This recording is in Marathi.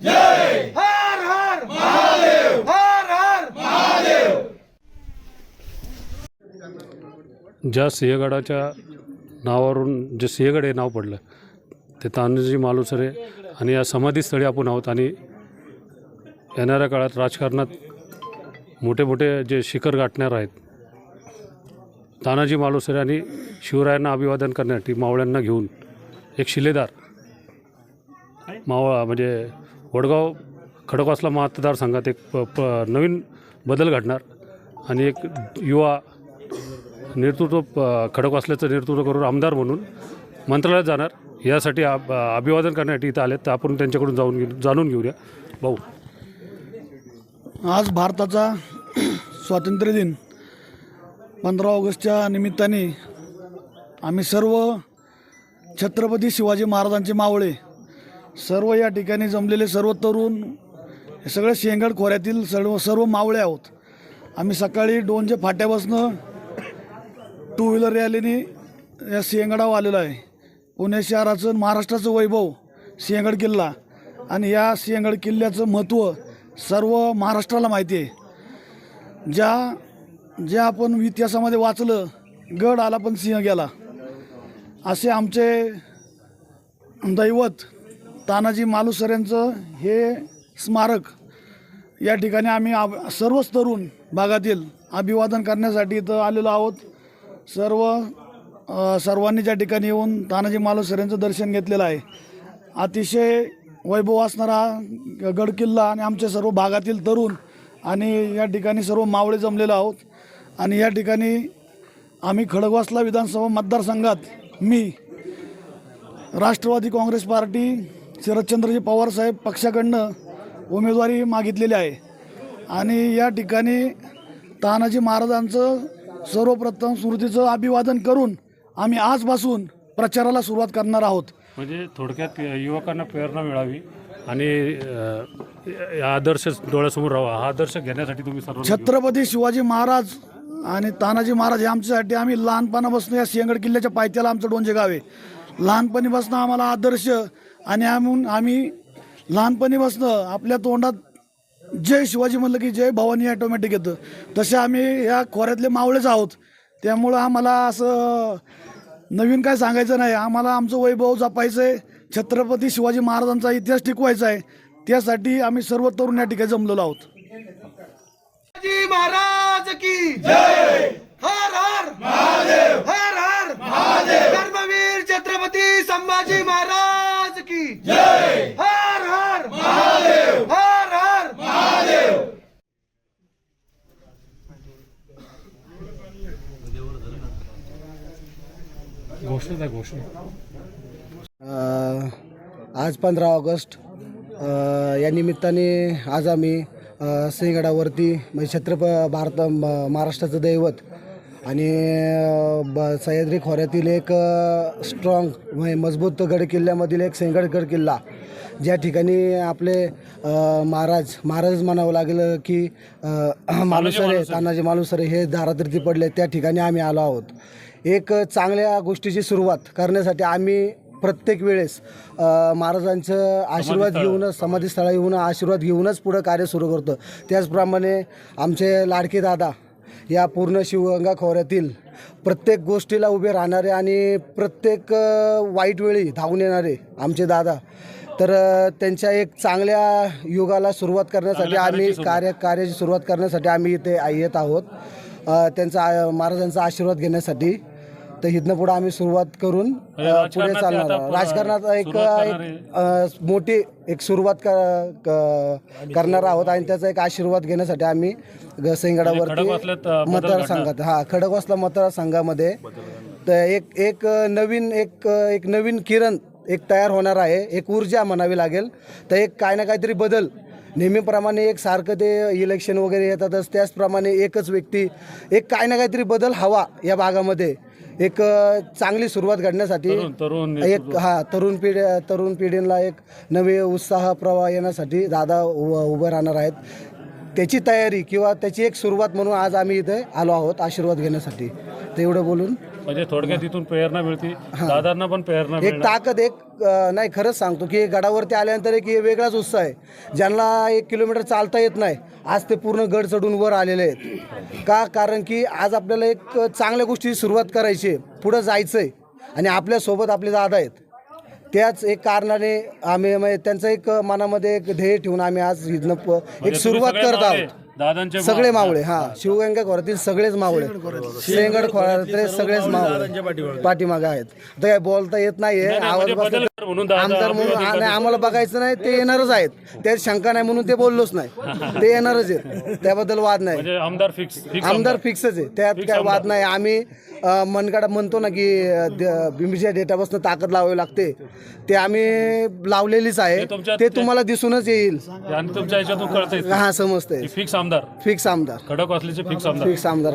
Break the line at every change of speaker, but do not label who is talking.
जय! हर हर! महादेव! हर हर! महादेव! ज्या सिंहगडाच्या नावावरून जे सिंहगड हे नाव पडलं ते तानाजी मालुसरे आणि या समाधीस्थळी आपण आहोत आणि येणाऱ्या काळात राजकारणात मोठे मोठे जे शिखर गाठणार आहेत तानाजी मालुसरे आणि शिवरायांना अभिवादन करण्यासाठी मावळ्यांना घेऊन एक शिलेदार मावळा म्हणजे वडगाव खडकवासला मतदारसंघात एक प प नवीन बदल घडणार आणि एक युवा नेतृत्व प- खडकवासल्याचं नेतृत्व करून आमदार म्हणून मंत्रालयात जाणार. यासाठी अब अभिवादन करण्यासाठी इथं आले तर आपण त्यांच्याकडून जाऊन घेऊ जाणून घेऊया. भाऊ.
आज भारताचा स्वातंत्र्य दिन. पंधरा ऑगस्टच्या निमित्ताने आम्ही सर्व छत्रपती शिवाजी महाराजांचे मावळे सर्व या ठिकाणी जमलेले सर्व तरुण हे सगळे शेंगड खोऱ्यातील सर्व सर्व मावळे आहोत. आम्ही सकाळी डोनच्या फाट्यापासनं टू व्हीलर रॅलीने या सिंहगडावर आलेलो आहे. पुणे शहराचं महाराष्ट्राचं वैभव सिंहगड किल्ला आणि या सिंहगड किल्ल्याचं महत्त्व सर्व महाराष्ट्राला माहिती आहे. ज्या ज्या आपण इतिहासामध्ये वाचलं गड आला पण सिंह गेला. असे आमचे दैवत तानाजी मालुसर यांचं हे स्मारक या ठिकाणी आम्ही आ सर्वच तरुण भागातील अभिवादन करण्यासाठी इथं आलेलो आहोत. सर्व सर्वांनी ज्या ठिकाणी येऊन तानाजी मालुसर यांचं दर्शन घेतलेलं आहे. अतिशय वैभव असणारा गडकिल्ला आणि आमच्या सर्व भागातील तरुण आणि या ठिकाणी सर्व मावळे जमलेलो आहोत. आणि या ठिकाणी आम्ही खडगवासला विधानसभा मतदारसंघात मी राष्ट्रवादी काँग्रेस पार्टी शरदचंद्रजी पवारसाहेब पक्षाकडनं उमेदवारी मागितलेली आहे. आणि या ठिकाणी तानाजी महाराजांचं सर्वप्रथम स्मृतीचं अभिवादन करून आम्ही आजपासून प्रचाराला सुरुवात करणार आहोत.
म्हणजे थोडक्यात युवकांना प्रेरणा मिळावी आणि आदर्श डोळ्यासमोर राहावा. हा आदर्श घेण्यासाठी तुम्ही सर्व
छत्रपती शिवाजी महाराज आणि तानाजी महाराज आमच्यासाठी आम्ही लहानपणापासून या सिंहगड किल्ल्याच्या पायथ्याला आमचं डोंजे गाव आहे. लहानपणीपासून आम्हाला आदर्श आणि आम्ही आम्ही लहानपणीपासून आपल्या तोंडात जय शिवाजी म्हणलं की जय भवानी ॲटोमॅटिक येतं. तसे आम्ही या खोऱ्यातले मावळेच आहोत. त्यामुळं आम्हाला असं नवीन काय सांगायचं नाही. आम्हाला आमचं वैभव जपायचं आहे छत्रपती शिवाजी महाराजांचा इतिहास टिकवायचा आहे त्यासाठी आम्ही सर्व तरुण या ठिकाणी जमलेलो आहोत.
महाराज की जय हर हर महादेव हर हर महादेव धर्मवीर छत्रपती संभाजी महाराज की जय हर हर महादेव हर हर महादेव
घोषणा. घोषणा
आज पंधरा ऑगस्ट. या निमित्ताने आज आम्ही सिंहगडावरती म्हणजे छत्रप भारत म- महाराष्ट्राचं दैवत आणि ब सह्याद्री खोऱ्यातील एक स्ट्रॉंग म्हणजे मजबूत गड किल्ल्यामधील एक सिंहगड गड किल्ला. ज्या ठिकाणी आपले महाराज महाराज म्हणावं लागेल की मालुसरे तानाजी मालुसरे. हे दारातृती पडले त्या ठिकाणी आम्ही आलो आहोत. एक चांगल्या गोष्टीची सुरुवात करण्यासाठी आम्ही प्रत्येक वेळेस महाराजांचं आशीर्वाद घेऊनच समाधीस्थळा येऊन आशीर्वाद घेऊनच पुढं कार्य सुरू करतो. त्याचप्रमाणे आमचे लाडके दादा या पूर्ण शिवगंगा खोऱ्यातील प्रत्येक गोष्टीला उभे राहणारे आणि प्रत्येक वाईट वेळी धावून येणारे आमचे दादा. तर त्यांच्या एक चांगल्या युगाला सुरुवात करण्यासाठी आम्ही कार्य कार्याची सुरुवात करण्यासाठी आम्ही इथे येत आहोत. त्यांचा महाराजांचा आशीर्वाद घेण्यासाठी. तर इथनं पुढे आम्ही सुरुवात करून अ, पुढे
राजकारणात
चालणार
आता
आहोत. राजकारणात एक एक, अ, मोठी एक सुरुवात क- क- करणार आहोत आणि त्याचा एक आशीर्वाद घेण्यासाठी आम्ही ग- सिंहगडावरती
खडकवासल्यात, अ, बदल
मतदारसंघात. हा खडकवासला मतदारसंघामध्ये. तर एक एक अ, नवीन एक अ, एक नवीन किरण एक तयार होणार आहे. एक ऊर्जा म्हणावी लागेल. तर एक काय ना काहीतरी बदल. नेहमीप्रमाणे एक सारखं ते इलेक्शन वगैरे येतातच. त्याचप्रमाणे एकच व्यक्ती एक काय ना काहीतरी बदल हवा या भागामध्ये. एक चांगली सुरुवात घडण्यासाठी
तरुण
एक हा तरुण पिढी तरुण पिढीला एक नवे उत्साह प्रवाह येण्यासाठी दादा उभं उभं राहणार आहेत. त्याची तयारी किंवा त्याची एक सुरुवात म्हणून आज आम्ही इथे आलो आहोत आशीर्वाद घेण्यासाठी. ते एवढं बोलून
म्हणजे थोडक्यात इथून प्रेरणा मिळते. दादांना पण प्रेरणा
एक
मिळणार.
ताकद एक अ, नाही खरंच सांगतो की गडावरती आल्यानंतर एक वेगळाच उत्साह आहे. ज्यांना एक किलोमीटर चालता येत नाही आज ते पूर्ण गड चढून वर आलेले आहेत. का? कारण की आज आपल्याला एक चांगल्या गोष्टी सुरुवात करायची आहे. पुढं जायचं आहे आणि आपल्यासोबत आपले दादा आहेत. त्याच एक कारणाने आम्ही म्हणजे त्यांचं एक मनामध्ये एक ध्येय ठेवून आम्ही आज इथनं प- एक
म्हणजे
सुरुवात करत आहोत. सगळे मावळे हा. शिवगंगा खोऱ्यातील सगळेच मावळे. सिंहगड खोऱ्यातले सगळेच मावळे. पाठीमागे आहेत. आता काय बोलता येत नाहीये.
नाही,
आवाज
म्हणजे
बसला-
बदल म्हणून दादा
आमदार म्हणून
अभिवादन
आ- नाही, आम्हाला बघायचं नाही ते येणारच आहेत. त्यात शंका नाही म्हणून ते बोललोच नाही. ते येणारच आहेत. त्याबद्दल वाद नाही.
म्हणजे आमदार फिक्स फिक्स
आमदार. फिक्सच आहे. त्यात काय वाद नाही. आम्ही अ, मनगडा म्हणतो ना की अ, द- बिंबीच्या डेटापासून ताकद लावावी लागते. ते आम्ही लावलेलीच आहे.
तुमच्या-
ते तुम्हाला दिसूनच येईल.
आणि तुमच्या ह्याच्यातून कळतंय.
हा समजतंय.
फिक्स आमदार.
फिक्स आमदार.
खडक वाचलीचे फिक्स आमदार.
फिक्स आमदार.